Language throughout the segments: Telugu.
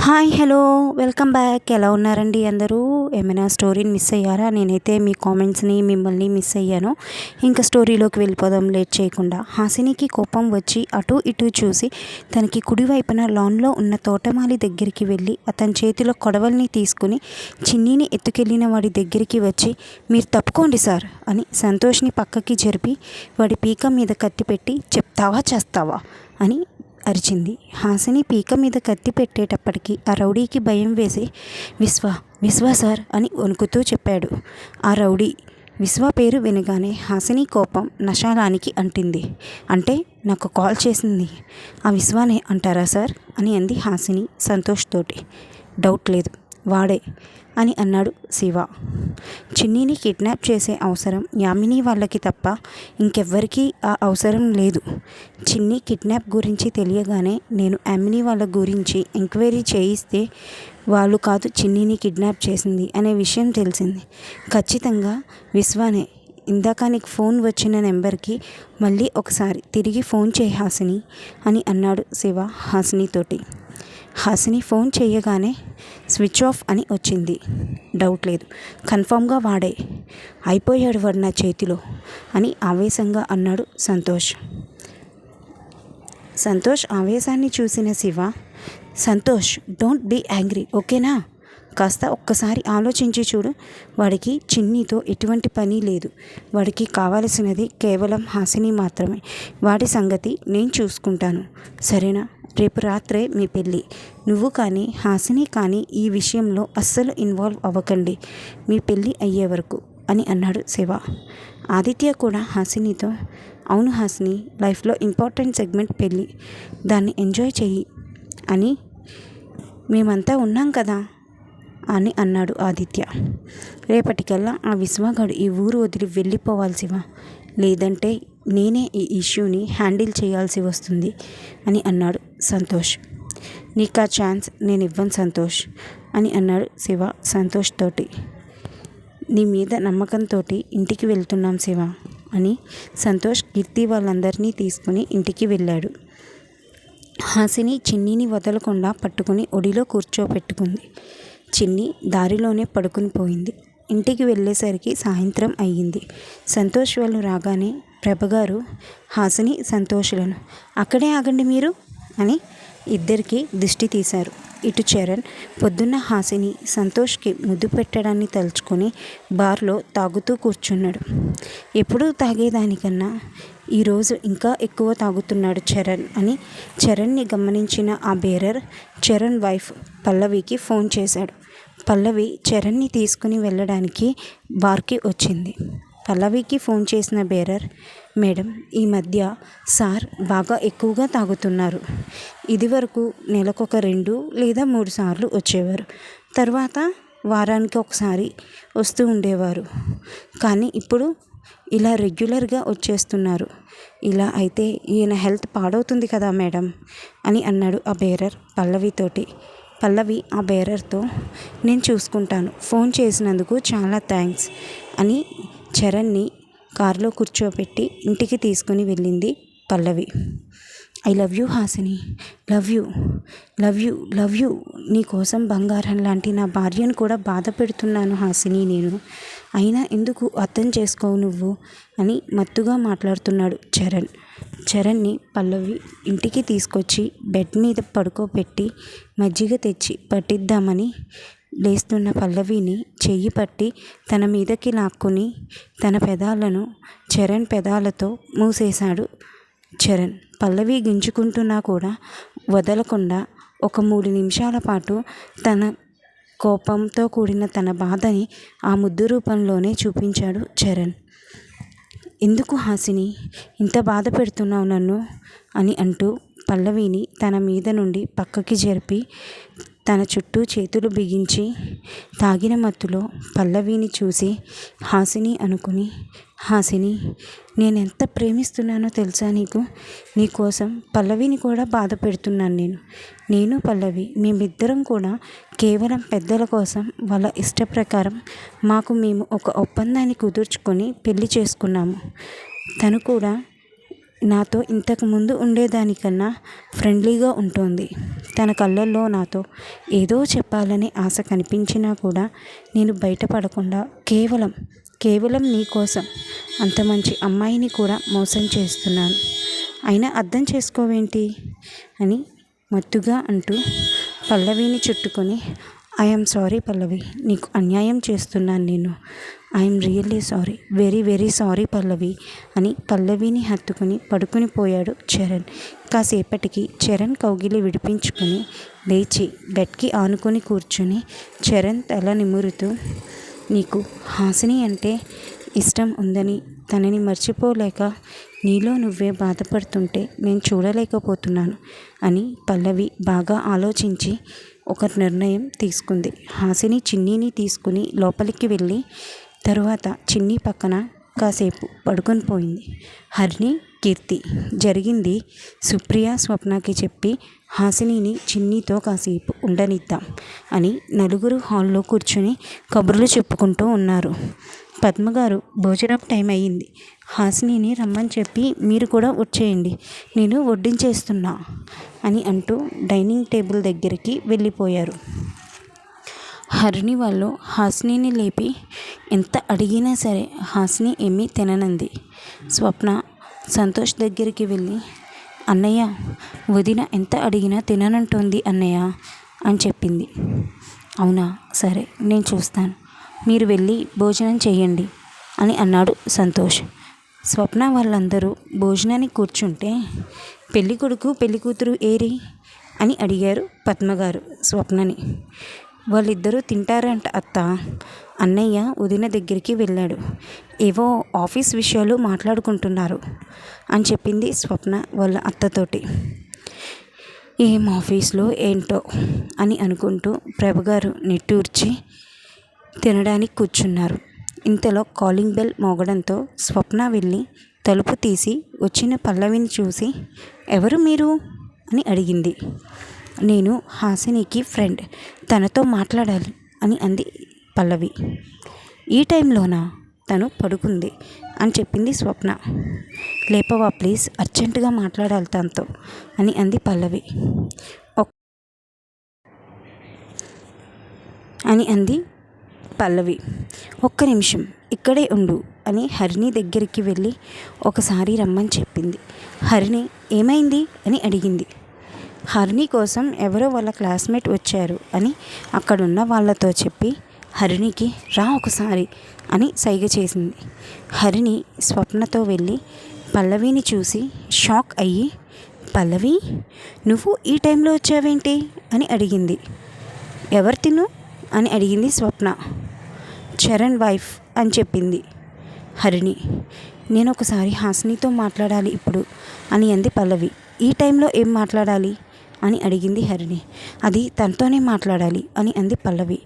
Hi hello. Welcome back. ఎలా ఉన్నారండి అందరూ? ఏమైనా స్టోరీని మిస్ అయ్యారా? నేనైతే మీ కామెంట్స్ని మిమ్మల్ని మిస్ అయ్యాను. ఇంకా స్టోరీలోకి వెళ్ళిపోదాం లేట్ చేయకుండా. హాసినికి కోపం వచ్చి అటు ఇటు చూసి తనకి కుడివైపున లాన్లో ఉన్న తోటమాలి దగ్గరికి వెళ్ళి అతని చేతిలో కొడవల్ని తీసుకుని చిన్నీని ఎత్తుకెళ్ళిన వాడి దగ్గరికి వచ్చి మీరు తప్పుకోండి సార్ అని సంతోష్ని పక్కకి జరిపి వాడి పీక మీద కట్టిపెట్టి చెప్తావా చేస్తావా అని అరిచింది. హాసిని పీక మీద కత్తి పెట్టేటప్పటికి ఆ రౌడీకి భయం వేసి విశ్వ విశ్వ సార్ అని వణుకుతూ చెప్పాడు. ఆ రౌడీ విశ్వ పేరు వినగానే హాసిని కోపం నశాలానికి అంటింది. అంటే నాకు కాల్ చేసింది. ఆ విశ్వానే అంటారా సార్? అని అంది హాసిని సంతోష్ తోటి. డౌట్ లేదు. వాడే అని అన్నాడు శివ. చిన్నీని కిడ్నాప్ చేసే అవసరం యామిని వాళ్ళకి తప్ప ఇంకెవ్వరికీ ఆ అవసరం లేదు. చిన్ని కిడ్నాప్ గురించి తెలియగానే నేను యామిని వాళ్ళ గురించి ఎంక్వైరీ చేయిస్తే వాళ్ళు కాదు చిన్నీని కిడ్నాప్ చేసింది అనే విషయం తెలిసింది. ఖచ్చితంగా విశ్వానే. ఇందాక నీకు ఫోన్ వచ్చిన నెంబర్కి మళ్ళీ ఒకసారి తిరిగి ఫోన్ చేయి హాసిని అని అన్నాడు శివ హాసినితోటి. హాసిని ఫోన్ చేయగానే స్విచ్ ఆఫ్ అని వచ్చింది. డౌట్ లేదు. కన్ఫామ్గా వాడే. అయిపోయాడు వాడు నా చేతిలో అని ఆవేశంగా అన్నాడు సంతోష్. సంతోష్ ఆవేశాన్ని చూసిన Shiva Santosh don't be angry ఓకేనా? కాస్త ఒక్కసారి ఆలోచించి చూడు. వాడికి చిన్నీతో ఎటువంటి పని లేదు. వాడికి కావలసినది కేవలం హాసిని మాత్రమే. వాడి సంగతి నేను చూసుకుంటాను. సరేనా? రేపు రాత్రే మీ పెళ్ళి. నువ్వు కానీ హాసిని కానీ ఈ విషయంలో అస్సలు ఇన్వాల్వ్ అవ్వకండి. మీ పెళ్ళి అయ్యే వరకు అని అన్నాడు శివ. ఆదిత్య కూడా హాసినితో అవును హాసిని లైఫ్లో ఇంపార్టెంట్ సెగ్మెంట్ పెళ్ళి. దాన్ని ఎంజాయ్ చెయ్యి అని మేమంతా ఉన్నాం కదా అని అన్నాడు ఆదిత్య. రేపటికల్లా ఆ విశ్వగాడు ఈ ఊరు వదిలి వెళ్ళిపోవాల్సివా లేదంటే నేనే ఈ ఇష్యూని హ్యాండిల్ చేయాల్సి వస్తుంది అని అన్నాడు సంతోష్. నీకు ఆ ఛాన్స్ నేను ఇవ్వను సంతోష్ అని అన్నాడు శివ సంతోష్ తోటి. నీ మీద నమ్మకంతో ఇంటికి వెళ్తున్నాం శివ అని సంతోష్ కీర్తి వాళ్ళందరినీ తీసుకుని ఇంటికి వెళ్ళాడు. హాసిని చిన్నీని వదలకుండా పట్టుకుని ఒడిలో కూర్చోపెట్టుకుంది. చిన్ని దారిలోనే పడుకుని పోయింది. ఇంటికి వెళ్ళేసరికి సాయంత్రం అయ్యింది. సంతోష్ వాళ్ళు రాగానే ప్రభగారు హాసిని సంతోషులను అక్కడే ఆగండి మీరు. అని ఇద్దరికి దిష్టి తీశారు. ఇటు చరణ్ పొద్దున్న హాసిని సంతోష్కి ముద్దు పెట్టడాన్ని తలుచుకొని బార్లో తాగుతూ కూర్చున్నాడు. ఎప్పుడూ తాగేదానికన్నా ఈరోజు ఇంకా ఎక్కువ తాగుతున్నాడు చరణ్ అని చరణ్ని గమనించిన ఆ బేరర్ చరణ్ వైఫ్ పల్లవికి ఫోన్ చేశాడు. పల్లవి చరణ్ని తీసుకుని వెళ్ళడానికి బార్కి వచ్చింది. పల్లవికి ఫోన్ చేసిన బేరర్ మేడం ఈ మధ్య సార్ బాగా ఎక్కువగా తాగుతున్నారు. ఇదివరకు నెలకొక రెండు లేదా మూడు సార్లు వచ్చేవారు. తర్వాత వారానికి ఒకసారి వస్తూ ఉండేవారు. కానీ ఇప్పుడు ఇలా రెగ్యులర్గా వచ్చేస్తున్నారు. ఇలా అయితే ఈయన హెల్త్ పాడవుతుంది కదా మేడం అని అన్నాడు ఆ బేరర్ పల్లవితోటి పల్లవి ఆ బేరర్తో నేను చూసుకుంటాను. ఫోన్ చేసినందుకు చాలా థ్యాంక్స్ అని చరణ్ని కారులో కూర్చోబెట్టి ఇంటికి తీసుకుని వెళ్ళింది Pallavi. I love you Hasini. Love you. Love you. Love you. నీ కోసం బంగారం లాంటి నా భార్యను కూడా బాధ పెడుతున్నాను హాసిని నేను. అయినా ఎందుకు అర్థం చేసుకోవు నువ్వు? అని మత్తుగా మాట్లాడుతున్నాడు చరణ్. చరణ్ని పల్లవి ఇంటికి తీసుకొచ్చి బెడ్ మీద పడుకోబెట్టి మజ్జిగ తెచ్చి పట్టిద్దామని లేస్తున్న పల్లవిని చెయ్యి పట్టి తన మీదకి లాక్కుని తన పెదాలను చరణ్ పెదాలతో మూసేశాడు చరణ్. పల్లవి గింజుకుంటున్నా కూడా వదలకుండా ఒక మూడు నిమిషాల పాటు తన కోపంతో కూడిన తన బాధని ఆ ముద్దు రూపంలోనే చూపించాడు చరణ్. ఎందుకు హాసిని? ఇంత బాధ పెడుతున్నావు నన్ను? అని అంటూ పల్లవిని తన మీద నుండి పక్కకి జరిపి తన చుట్టూ చేతులు బిగించి తాగిన మత్తులో పల్లవిని చూసి హాసిని అనుకుని హాసిని నేను ఎంత ప్రేమిస్తున్నానో తెలుసా నీకు? నీకోసం పల్లవిని కూడా బాధ పెడుతున్నాను నేను. నేను పల్లవి మేమిద్దరం కూడా కేవలం పెద్దల కోసం వాళ్ళ ఇష్ట ప్రకారం మాకు మేము ఒక ఒప్పందాన్ని కుదుర్చుకొని పెళ్ళి చేసుకున్నాము. తను కూడా నాతో ఇంతకు ముందు ఉండేదానికన్నా ఫ్రెండ్లీగా ఉంటుంది. తన కళ్ళల్లో నాతో ఏదో చెప్పాలని ఆశ కనిపించినా కూడా నేను బయటపడకుండా కేవలం కేవలం నీ కోసం అంత మంచి అమ్మాయిని కూడా మోసం చేస్తున్నాను. అయినా అర్థం చేసుకోవేంటి? అని మత్తుగా అంటూ పల్లవిని చుట్టుకొని ఐఎమ్ సారీ పల్లవి. నీకు అన్యాయం చేస్తున్నాను నేను. I'm really sorry very very sorry Pallavi అని పల్లవిని హత్తుకుని పడుకుని పోయాడు చరణ్. కాసేపటికి చరణ్ కౌగిలి విడిపించుకొని లేచి బెడ్కి ఆనుకొని కూర్చుని చరణ్ తల నిమురుతూ నీకు హాసిని అంటే ఇష్టం ఉందని తనని మర్చిపోలేక నీలో నువ్వే బాధపడుతుంటే నేను చూడలేకపోతున్నాను అని పల్లవి బాగా ఆలోచించి ఒక నిర్ణయం తీసుకుంది. హాసిని చిన్నీని తీసుకుని లోపలికి వెళ్ళి తరువాత చిన్ని పక్కన కాసేపు పడుకొని పోయింది. హరిణి కీర్తి జరిగింది. సుప్రియ స్వప్నకి చెప్పి హాసినిని చిన్నీతో కాసేపు ఉండనిద్దాం అని నలుగురు హాల్లో కూర్చుని కబుర్లు చెప్పుకుంటూ ఉన్నారు. పద్మగారు భోజనం టైం అయ్యింది. హాసినిని రమ్మని చెప్పి మీరు కూడా వచ్చేయండి. నేను వడ్డించేస్తున్నా అని అంటూ డైనింగ్ టేబుల్ దగ్గరికి వెళ్ళిపోయారు. హరిణి వాళ్ళు హాసినిని లేపి ఎంత అడిగినా సరే హాసిని ఏమీ తిననంది. స్వప్న సంతోష్ దగ్గరికి వెళ్ళి అన్నయ్య వదిన ఎంత అడిగినా తిననంటోంది అన్నయ్య అని చెప్పింది. అవునా సరే నేను చూస్తాను. మీరు వెళ్ళి భోజనం చేయండి అని అన్నాడు సంతోష్. స్వప్న వాళ్ళందరూ భోజనానికి కూర్చుంటే పెళ్ళి కొడుకు పెళ్ళి కూతురు ఏరి? అని అడిగారు పద్మగారు స్వప్నని. వాళ్ళిద్దరూ తింటారంట అత్త. అన్నయ్య వదిన దగ్గరికి వెళ్ళాడు. ఏవో ఆఫీస్ విషయాలు మాట్లాడుకుంటున్నారు అని చెప్పింది స్వప్న వాళ్ళ అత్తతోటి. ఏం ఆఫీస్లో ఏంటో అని అనుకుంటూ ప్రభగారు నిట్టూర్చి తినడానికి కూర్చున్నారు. ఇంతలో కాలింగ్ బెల్ మోగడంతో స్వప్న వెళ్ళి తలుపు తీసి వచ్చిన పల్లవిని చూసి ఎవరు మీరు? అని అడిగింది. నేను హాసినికి ఫ్రెండ్ తనతో మాట్లాడాలి అని అంది పల్లవి. ఈ టైంలోనా? తను పడుకుంది అని చెప్పింది స్వప్న. లేపవా ప్లీజ్? అర్జెంటుగా మాట్లాడాలి తనతో అని అంది పల్లవి. అని అంది పల్లవి. ఒక్క నిమిషం ఇక్కడే ఉండు అని హరిణి దగ్గరికి వెళ్ళి ఒకసారి రమ్మని చెప్పింది. హరిణి ఏమైంది? అని అడిగింది. హరిణి కోసం ఎవరో వాళ్ళ క్లాస్మేట్ వచ్చారు అని అక్కడున్న వాళ్ళతో చెప్పి హరిణికి రా ఒకసారి అని సైగ చేసింది. హరిణి స్వప్నతో వెళ్ళి పల్లవిని చూసి షాక్ అయ్యి పల్లవి నువ్వు ఈ టైంలో వచ్చావేంటి? అని అడిగింది. ఎవరు తిను? అని అడిగింది స్వప్న. చరణ్ వైఫ్ అని చెప్పింది హరిణి. నేను ఒకసారి హాసినితో మాట్లాడాలి ఇప్పుడు అని అంది పల్లవి. ఈ టైంలో ఏం మాట్లాడాలి? అని అడిగింది హరిణి. అది తనతోనే మాట్లాడాలి అని అంది పల్లవి.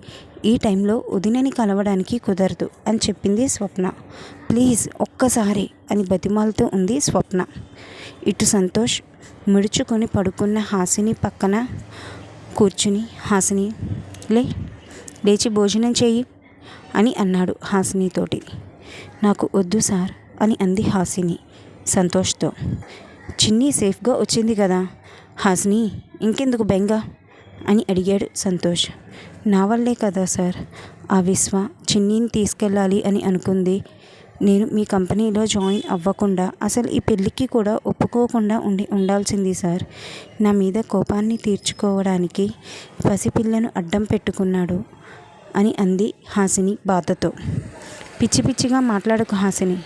ఈ టైంలో ఉదినని కలవడానికి కుదరదు అని చెప్పింది స్వప్న. ప్లీజ్ ఒక్కసారి అని బతిమాలతో ఉంది స్వప్న. ఇటు సంతోష్ ముడుచుకొని పడుకున్న హాసిని పక్కన కూర్చుని హాసిని లే లేచి భోజనం చెయ్యి అని అన్నాడు హాసినితోటి. నాకు వద్దు సార్ అని అంది హాసిని సంతోష్తో. చిన్ని సేఫ్గా వచ్చింది కదా హాసిని ఇంకెందుకు బెంగ? అని అడిగాడు సంతోష్. నా వల్లే కదా సార్. ఆ విశ్వ చిన్నీని తీసుకెళ్ళాలి అని అనుకుంది. నేను మీ కంపెనీలో జాయిన్ అవ్వకుండా అసలు ఈ పెళ్ళికి కూడా ఒప్పుకోకుండా ఉండి ఉండాల్సింది సార్. నా మీద కోపాన్ని తీర్చుకోవడానికి పసిపిల్లను అడ్డం పెట్టుకున్నాడు అని అంది హాసిని బాధతో. పిచ్చి పిచ్చిగా మాట్లాడకు హాసిని.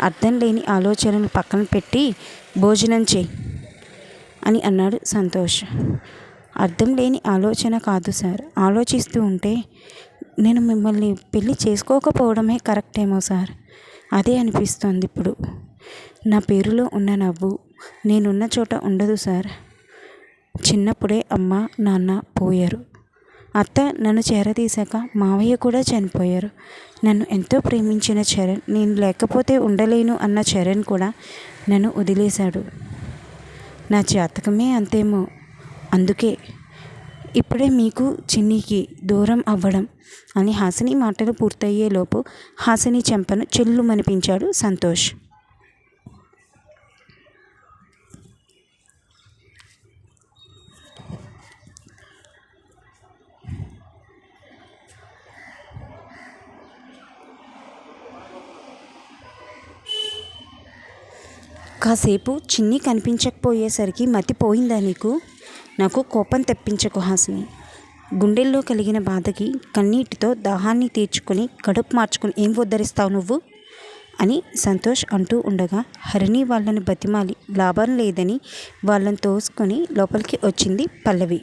అర్థం లేని ఆలోచనలు పక్కన పెట్టి భోజనం చేయి. అని అన్నాడు సంతోష్. అర్థం లేని ఆలోచన కాదు సార్. ఆలోచిస్తూ ఉంటే నేను మిమ్మల్ని పెళ్ళి చేసుకోకపోవడమే కరెక్ట్ ఏమో సార్. అదే అనిపిస్తోంది ఇప్పుడు. నా పేరులో ఉన్న నవ్వు నేనున్న చోట ఉండదు సార్. చిన్నప్పుడే అమ్మ నాన్న పోయారు. అత్త నన్ను చేరదీశాక మావయ్య కూడా చనిపోయారు. నన్ను ఎంతో ప్రేమించిన చరణ్ నేను లేకపోతే ఉండలేను అన్న చరణ్ కూడా నన్ను వదిలేశాడు. నా జాతకమే అంతేమో. అందుకే ఇప్పుడే మీకు చిన్నికి దూరం అవ్వడం అని హాసిని మాటలు పూర్తయ్యేలోపు హాసిని చెంపను చెల్లుమనిపించాడు సంతోష్. కాసేపు చిన్ని కనిపించకపోయేసరికి మతిపోయిందా నీకు? నాకు కోపం తెప్పించకు హాసిని. గుండెల్లో కలిగిన బాధకి కన్నీటితో దాహాన్ని తీర్చుకొని కడుపు మార్చుకొని ఏం ఉద్ధరిస్తావు నువ్వు? అని సంతోష్ అంటూ ఉండగా హరిణి వాళ్ళని బతిమాలి లాభం లేదని వాళ్ళని తోసుకొని లోపలికి వచ్చింది పల్లవి.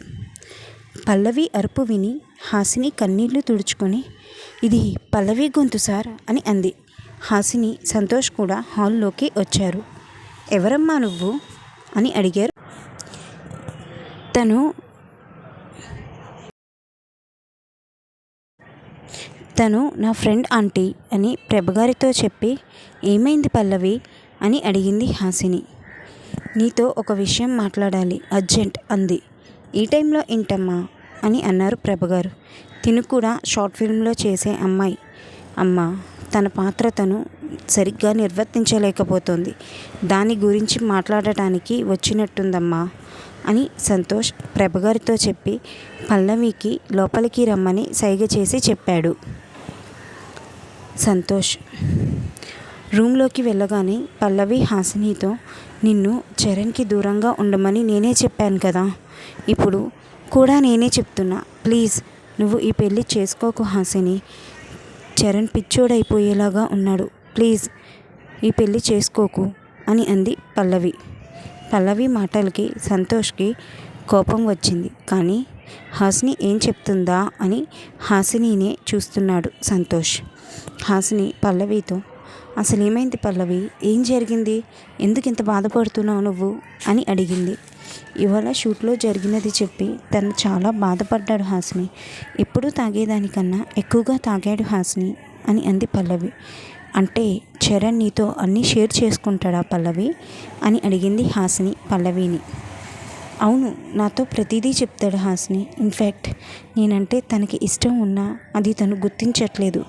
పల్లవి అరుపు విని హాసిని కన్నీళ్ళు తుడుచుకొని ఇది పల్లవి గొంతు సార్ అని అంది. హాసిని సంతోష్ కూడా హాల్లోకి వచ్చారు. ఎవరమ్మా నువ్వు? అని అడిగారు. తను తను నా ఫ్రెండ్ ఆంటీ అని ప్రభగారితో చెప్పి ఏమైంది పల్లవి? అని అడిగింది హాసిని. నీతో ఒక విషయం మాట్లాడాలి అర్జెంట్ అంది. ఈ టైంలో ఏంటమ్మా? అని అన్నారు ప్రభగారు. తిను కూడా షార్ట్ ఫిల్మ్లో చేసే అమ్మాయి. అమ్మ తన పాత్ర తను సరిగ్గా నిర్వర్తించలేకపోతుంది. దాని గురించి మాట్లాడటానికి వచ్చినట్టుందమ్మా అని సంతోష్ ప్రభగారితో చెప్పి పల్లవికి లోపలికి రమ్మని సైగ చేసి చెప్పాడు. సంతోష్ రూమ్లోకి వెళ్ళగానే పల్లవి హాసినితో నిన్ను చరణ్కి దూరంగా ఉండమని నేనే చెప్పాను కదా. ఇప్పుడు కూడా నేనే చెప్తున్నా. ప్లీజ్ నువ్వు ఈ పెళ్ళి చేసుకోకు హాసిని. చరణ్ పిచ్చోడైపోయేలాగా ఉన్నాడు. ప్లీజ్ ఈ పెళ్ళి చేసుకోకు అని అంది పల్లవి. పల్లవి మాటలకి సంతోష్కి కోపం వచ్చింది. కానీ హాసిని ఏం చెప్తుందా అని హాసినినే చూస్తున్నాడు సంతోష్. హాసిని పల్లవితో అసలు ఏమైంది పల్లవి? ఏం జరిగింది? ఎందుకు ఇంత బాధపడుతున్నావు నువ్వు? అని అడిగింది. ఇవాళ షూట్లో జరిగినది చెప్పి తను చాలా బాధపడ్డాడు హాసిని. ఎప్పుడూ తాగేదానికన్నా ఎక్కువగా తాగాడు హాసిని అని అంది పల్లవి. అంటే చరణ్ నీతో అన్నీ షేర్ చేసుకుంటాడా పల్లవి? అని అడిగింది హాసిని పల్లవిని. అవును నాతో ప్రతిదీ చెప్తాడు హాసిని. ఇన్ఫ్యాక్ట్ నేనంటే తనకి ఇష్టం ఉన్నా అది తను గుర్తించట్లేదు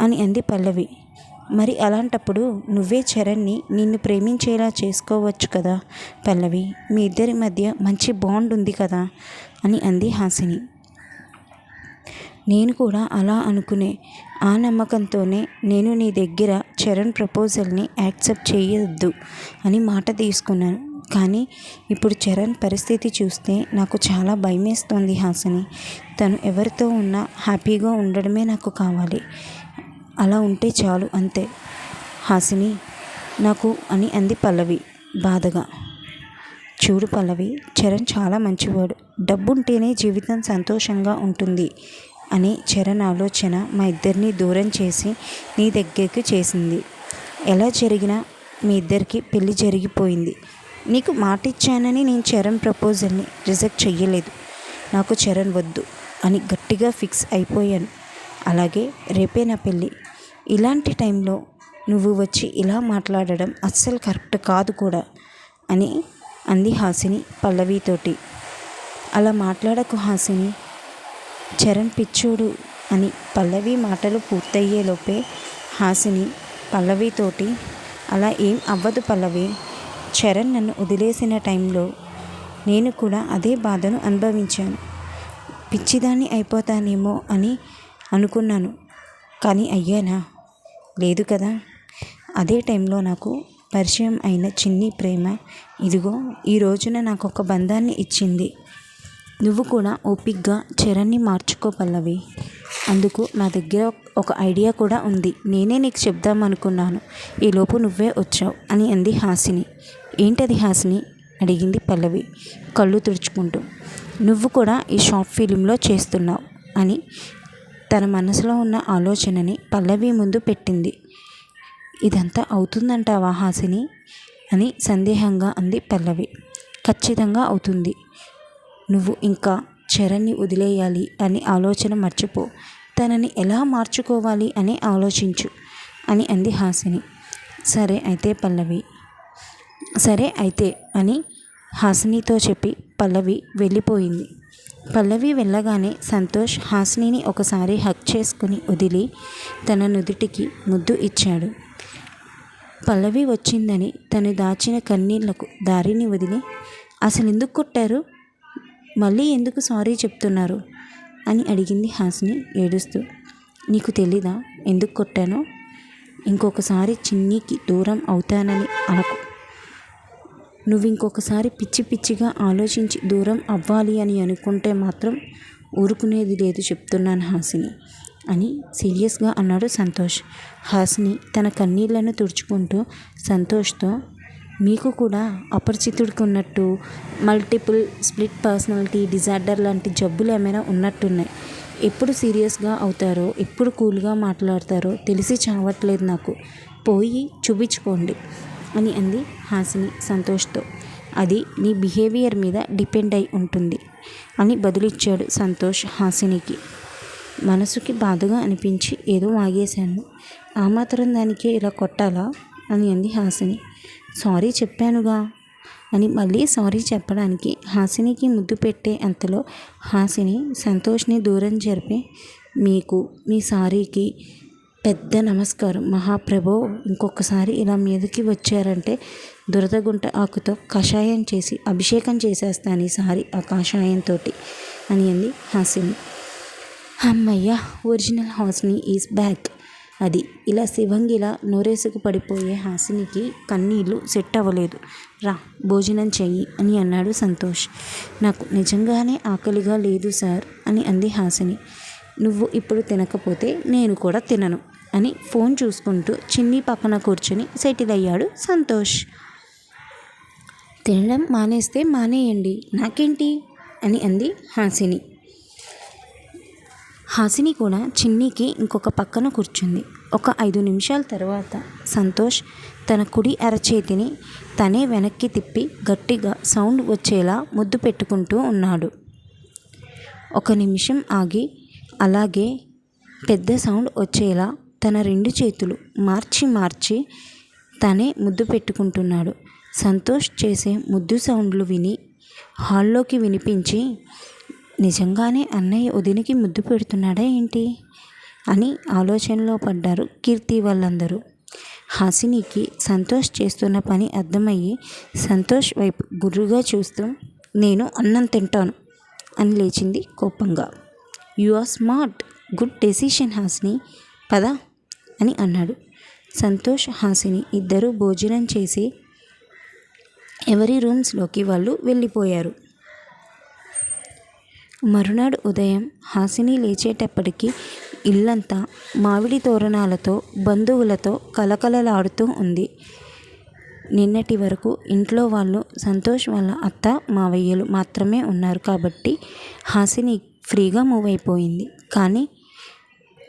అని అంది పల్లవి. మరి అలాంటప్పుడు నువ్వే చరణ్ని నిన్ను ప్రేమించేలా చేసుకోవచ్చు కదా పల్లవి? మీ ఇద్దరి మధ్య మంచి బాండ్ ఉంది కదా అని అంది హాసిని. నేను కూడా అలా అనుకునే ఆ నమ్మకంతోనే నేను నీ దగ్గర చరణ్ ప్రపోజల్ని యాక్సెప్ట్ చేయొద్దు అని మాట తీసుకున్నాను. కానీ ఇప్పుడు చరణ్ పరిస్థితి చూస్తే నాకు చాలా భయమేస్తోంది హాసిని. తను ఎవరితో ఉన్నా హ్యాపీగా ఉండడమే నాకు కావాలి. అలా ఉంటే చాలు అంతే. హాసిని నాకు అని అంది పల్లవి బాధగా. చూడు పల్లవి చరణ్ చాలా మంచివాడు. డబ్బుంటేనే జీవితం సంతోషంగా ఉంటుంది. అని చరణ్ ఆలోచన మా ఇద్దరిని దూరం చేసి నీ దగ్గరికి చేసింది. ఎలా జరిగినా మీ ఇద్దరికి పెళ్ళి జరిగిపోయింది. నీకు మాట ఇచ్చానని నేను చరణ్ ప్రపోజల్ని రిజెక్ట్ చెయ్యలేదు. నాకు చరణ్ వద్దు అని గట్టిగా ఫిక్స్ అయిపోయాను. అలాగే రేపే నా పెళ్ళి ఇలాంటి టైంలో నువ్వు వచ్చి ఇలా మాట్లాడడం అస్సలు కరెక్ట్ కాదు కూడా అని అంది హాసిని పల్లవితోటి. అలా మాట్లాడకు హాసిని. చరణ్ పిచ్చోడు అని పల్లవి మాటలు పూర్తయ్యేలోపే హాసిని పల్లవితోటి అలా ఏం అవ్వదు పల్లవి చరణ్ నన్ను వదిలేసిన టైంలో నేను కూడా అదే బాధను అనుభవించాను. పిచ్చిదాన్ని అయిపోతానేమో అని అనుకున్నాను. కానీ అయ్యానా? లేదు కదా. అదే టైంలో నాకు పరిచయం అయిన చిన్ని ప్రేమ ఇదిగో ఈ రోజున నాకు ఒక బంధాన్ని ఇచ్చింది. నువ్వు కూడా ఓపిక్గా చరణ్ని మార్చుకో పల్లవి అందుకు నా దగ్గర ఒక ఐడియా కూడా ఉంది. నేనే నీకు చెప్దామనుకున్నాను. ఈలోపు నువ్వే వచ్చావు అని అంది హాసిని. ఏంటది హాసిని? అడిగింది పల్లవి కళ్ళు తుడుచుకుంటూ. నువ్వు కూడా ఈ షార్ట్ ఫిలింలో చేస్తున్నావు అని తన మనసులో ఉన్న ఆలోచనని పల్లవి ముందు పెట్టింది. ఇదంతా అవుతుందంటావా హాసిని? అని సందేహంగా అంది పల్లవి. ఖచ్చితంగా అవుతుంది. నువ్వు ఇంకా చరణ్ని వదిలేయాలి అని ఆలోచన మర్చిపో. తనని ఎలా మార్చుకోవాలి అని ఆలోచించు అని అంది హాసిని. సరే అయితే పల్లవి. సరే అయితే అని హాసినితో చెప్పి పల్లవి వెళ్ళిపోయింది. పల్లవి వెళ్ళగానే సంతోష్ హాసినిని ఒకసారి హక్ చేసుకుని వదిలి తన నుదుటికి ముద్దు ఇచ్చాడు. పల్లవి వచ్చిందని తను దాచిన కన్నీళ్ళకు దారిని వదిలి అసలు ఎందుకు కొట్టారు? మళ్ళీ ఎందుకు సారీ చెప్తున్నారు? అని అడిగింది హాసిని ఏడుస్తూ. నీకు తెలీదా? ఎందుకు కొట్టానో? ఇంకొకసారి చిన్నికి దూరం అవుతానని అనకు నువ్వు ఇంకొకసారి పిచ్చి పిచ్చిగా ఆలోచించి దూరం అవ్వాలి అని అనుకుంటే మాత్రం ఊరుకునేది లేదు చెప్తున్నాను హాసిని అని సీరియస్గా అన్నాడు సంతోష్. హాసిని తన కన్నీళ్ళను తుడుచుకుంటూ సంతోష్తో మీకు కూడా అపరిచితుడికి ఉన్నట్టు మల్టిపుల్ స్ప్లిట్ పర్సనాలిటీ డిజార్డర్ లాంటి జబ్బులు ఏమైనా ఉన్నట్టున్నాయి. ఎప్పుడు సీరియస్గా అవుతారో ఎప్పుడు కూల్గా మాట్లాడతారో తెలిసి చావట్లేదు నాకు. పోయి చూపించుకోండి అని అంది హాసిని సంతోష్తో. అది నీ బిహేవియర్ మీద డిపెండ్ అయి ఉంటుంది అని బదులిచ్చాడు సంతోష్ హాసినికి. మనసుకి బాధగా అనిపించి ఏదో వాగేశాను. ఆ మాత్రం దానికే ఇలా కొట్టాలా? అని అంది హాసిని. సారీ చెప్పానుగా అని మళ్ళీ సారీ చెప్పడానికి హాసినికి ముద్దు పెట్టే అంతలో హాసిని సంతోష్ని దూరం జరిపి మీకు మీ సారీకి పెద్ద నమస్కారం. మహాప్రభో ఇంకొకసారి ఇలా మీదకి వచ్చారంటే దురదగుంట ఆకుతో కషాయం చేసి అభిషేకం చేసేస్తాను ఈసారి ఆ కషాయంతో అని అంది హాసిని. అమ్మయ్య ఒరిజినల్ హాసిని ఈజ్ బ్యాక్. అది. ఇలా శివంగిలా నోరేసుకు పడిపోయే హాసినికి కన్నీళ్ళు సెట్ అవ్వలేదు రా భోజనం చెయ్యి అని అన్నాడు సంతోష్. నాకు నిజంగానే ఆకలిగా లేదు సార్ అని అంది హాసిని. నువ్వు ఇప్పుడు తినకపోతే నేను కూడా తినను అని ఫోన్ చూసుకుంటూ చిన్ని పక్కన కూర్చొని సెటిల్ అయ్యాడు సంతోష్. తినడం మానేస్తే మానేయండి. నాకేంటి? అని అంది హాసిని. హాసిని కూడా చిన్నికి ఇంకొక పక్కన కూర్చుంది. ఒక ఐదు నిమిషాల తర్వాత సంతోష్ తన కుడి అరచేతిని తనే వెనక్కి తిప్పి గట్టిగా సౌండ్ వచ్చేలా ముద్దు పెట్టుకుంటూ ఉన్నాడు. ఒక నిమిషం ఆగి అలాగే పెద్ద సౌండ్ వచ్చేలా తన రెండు చేతులు మార్చి మార్చి తనే ముద్దు పెట్టుకుంటున్నాడు. సంతోష్ చేసే ముద్దు సౌండ్లు విని హాల్లోకి వినిపించి నిజంగానే అన్నయ్య ఉదినికి ముద్దు పెడుతున్నాడా ఏంటి? అని ఆలోచనలో పడ్డారు కీర్తి వాళ్ళందరూ. హాసినికి సంతోష్ చేస్తున్న పని అర్థమయ్యి సంతోష్ వైపు గుర్రుగా చూస్తూ నేను అన్నం తింటాను అని లేచింది కోపంగా. You are smart. Good decision Hasini. పదా అని అన్నాడు. సంతోష్ హాసిని ఇద్దరూ భోజనం చేసి ఎవరి రూమ్స్లోకి వాళ్ళు వెళ్ళిపోయారు. మరునాడు ఉదయం హాసిని లేచేటప్పటికి ఇల్లంతా మామిడి తోరణాలతో బంధువులతో కలకలలాడుతూ ఉంది. నిన్నటి వరకు ఇంట్లో వాళ్ళు సంతోష్ వాళ్ళ అత్త మావయ్యలు మాత్రమే ఉన్నారు కాబట్టి హాసిని ఫ్రీగా మూవ్ అయిపోయింది. కానీ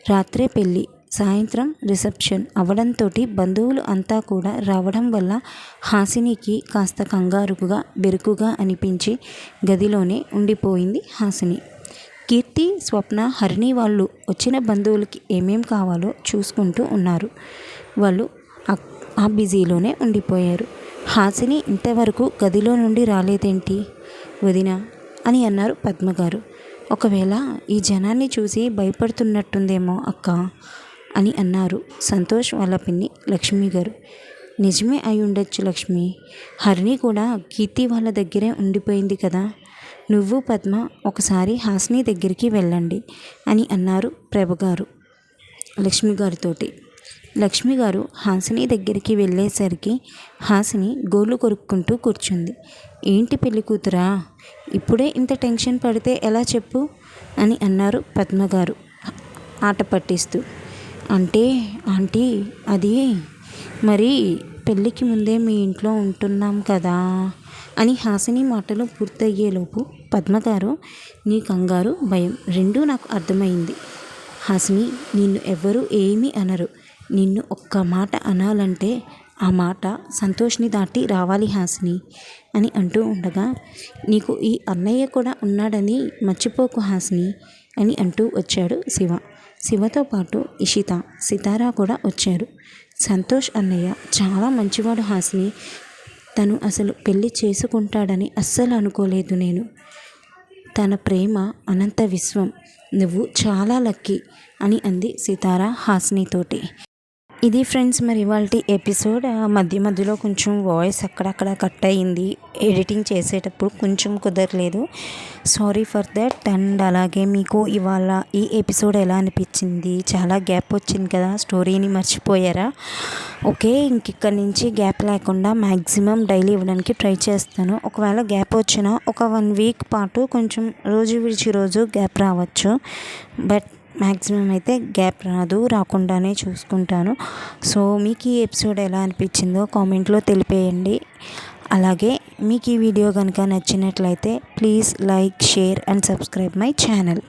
రాత్రే పెళ్ళి సాయంత్రం రిసెప్షన్ అవడంతో బంధువులు అంతా కూడా రావడం వల్ల హాసినికి కాస్త కంగారుగా బెరుకుగా అనిపించి గదిలోనే ఉండిపోయింది హాసిని. కీర్తి స్వప్న హరిణి వాళ్ళు వచ్చిన బంధువులకి ఏమేం కావాలో చూసుకుంటూ ఉన్నారు. వాళ్ళు ఆ బిజీలోనే ఉండిపోయారు. హాసిని ఇంతవరకు గదిలో నుండి రాలేదేంటి? వదిన అని అన్నారు పద్మగారు. ఒకవేళ ఈ జనాన్ని చూసి భయపడుతున్నట్టుందేమో అక్క అని అన్నారు. సంతోష్ వాళ్ళ పిన్ని లక్ష్మి గారు. నిజమే అయి ఉండొచ్చు లక్ష్మి. హరిణి కూడా కీర్తి వాళ్ళ దగ్గరే ఉండిపోయింది కదా. నువ్వు పద్మ ఒకసారి హాసిని దగ్గరికి వెళ్ళండి అని అన్నారు ప్రభ గారు. లక్ష్మి గారితోటి. లక్ష్మి గారు హాసిని దగ్గరికి వెళ్ళేసరికి హాసిని గోళ్ళు కొరుక్కుంటూ కూర్చుంది. ఏంటి పెళ్ళి కూతురా? ఇప్పుడే ఇంత టెన్షన్ పడితే ఎలా చెప్పు? అని అన్నారు పద్మగారు ఆట పట్టిస్తూ. అంటే ఆంటీ అది మరి పెళ్ళికి ముందే మీ ఇంట్లో ఉంటున్నాం కదా అని హాసిని మాటలు పూర్తయ్యేలోపు పద్మగారు నీ కంగారు భయం రెండూ నాకు అర్థమైంది. హాసిని నిన్ను ఎవ్వరూ ఏమీ అనరు. నిన్ను ఒక్క మాట అనాలంటే ఆ మాట సంతోష్ని దాటి రావాలి హాసిని అని అంటూ ఉండగా నీకు ఈ అన్నయ్య కూడా ఉన్నాడని మర్చిపోకు హాసిని అని అంటూ వచ్చాడు శివ. శివతో పాటు ఇషిత సితారా కూడా వచ్చారు. సంతోష్ అన్నయ్య చాలా మంచివాడు హాసిని. తను అసలు పెళ్ళి చేసుకుంటాడని అస్సలు అనుకోలేదు నేను. తన ప్రేమ అనంత విశ్వం. నువ్వు చాలా లక్కీ అని అంది సితారా హాసినితోటి. ఇది ఫ్రెండ్స్ మరి ఇవాళ ఎపిసోడ్. మధ్య మధ్యలో కొంచెం వాయిస్ అక్కడక్కడ కట్ అయ్యింది. ఎడిటింగ్ చేసేటప్పుడు కొంచెం కుదరలేదు. సారీ ఫర్ దట్ అండ్ అలాగే మీకు ఇవాళ ఈ ఎపిసోడ్ ఎలా అనిపించింది? చాలా గ్యాప్ వచ్చింది కదా? స్టోరీని మర్చిపోయారా? ఓకే ఇంక ఇక్కడ నుంచి గ్యాప్ లేకుండా మ్యాక్సిమం డైలీ ఇవ్వడానికి ట్రై చేస్తాను. ఒకవేళ గ్యాప్ వచ్చినా ఒక వన్ వీక్ పాటు కొంచెం రోజు విడిచి రోజు గ్యాప్ రావచ్చు. బట్ మ్యాక్సిమం అయితే గ్యాప్ రాదు రాకుండానే చూసుకుంటాను. సో మీకు ఈ ఎపిసోడ్ ఎలా అనిపించిందో కామెంట్లో తెలిపేయండి. అలాగే మీకు ఈ వీడియో కనుక నచ్చినట్లయితే please like share and subscribe my channel.